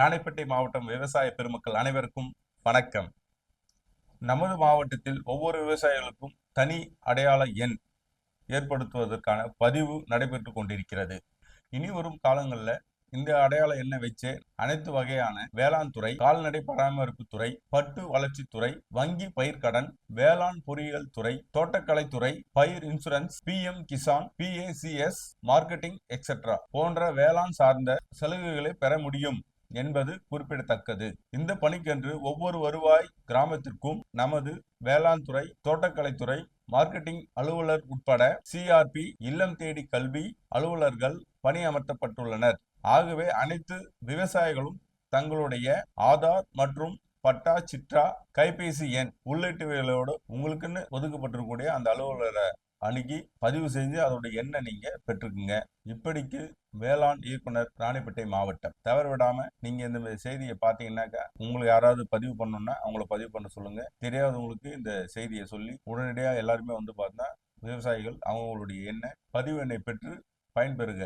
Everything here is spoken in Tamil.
ராணிப்பேட்டை மாவட்டம் விவசாய பெருமக்கள் அனைவருக்கும் வணக்கம். நமது மாவட்டத்தில் ஒவ்வொரு விவசாயிகளுக்கும் தனி அடையாள எண் ஏற்படுத்துவதற்கான பதிவு நடைபெற்று கொண்டிருக்கிறது. இனி வரும் காலங்களில் இந்த அடையாள எண்ணை வச்சு அனைத்து வகையான வேளாண் துறை கால்நடை பராமரிப்பு துறை பட்டு வளர்ச்சித்துறை வங்கி பயிர்க்கடன் வேளாண் பொறியியல் துறை தோட்டக்கலை துறை பயிர் insurance P M Kisan PACS marketing etcetera போன்ற வேளாண் சார்ந்த சலுகைகளை பெற முடியும். என்பது குறிப்பிடத்தக்கது. இந்த பணிக்கென்று ஒவ்வொரு வருவாய் கிராமத்திற்கும் நமது வேளாண் துறை தோட்டக்கலைத்துறை மார்க்கெட்டிங் அலுவலர் உட்பட சிஆர்பி இல்லம் தேடி கல்வி அலுவலர்கள் பணியமர்த்தப்பட்டுள்ளனர். ஆகவே அனைத்து விவசாயிகளும் தங்களுடைய ஆதார் மற்றும் பட்டா சிற்றா கைபேசி எண் உள்ளிட்டவைகளோடு உங்களுக்குன்னு ஒதுக்கப்பட்டிருக்கக்கூடிய அந்த அலுவலரை அணுகி பதிவு செஞ்சு அதோட எண்ணை நீங்க பெற்றுக்குங்க. இப்படிக்கு வேளாண் இயக்குனர் ராணிப்பேட்டை மாவட்டம். தவற விடாம நீங்க இந்த செய்தியை பார்த்தீங்கன்னாக்கா உங்களுக்கு யாராவது பதிவு பண்ணணும்னா அவங்கள பதிவு பண்ண சொல்லுங்க. தெரியாதவங்களுக்கு இந்த செய்தியை சொல்லி உடனடியாக எல்லாருமே வந்து பார்த்தா விவசாயிகள் அவங்களுடைய எண்ணை பதிவு எண்ணை பெற்று பயன்பெறுக.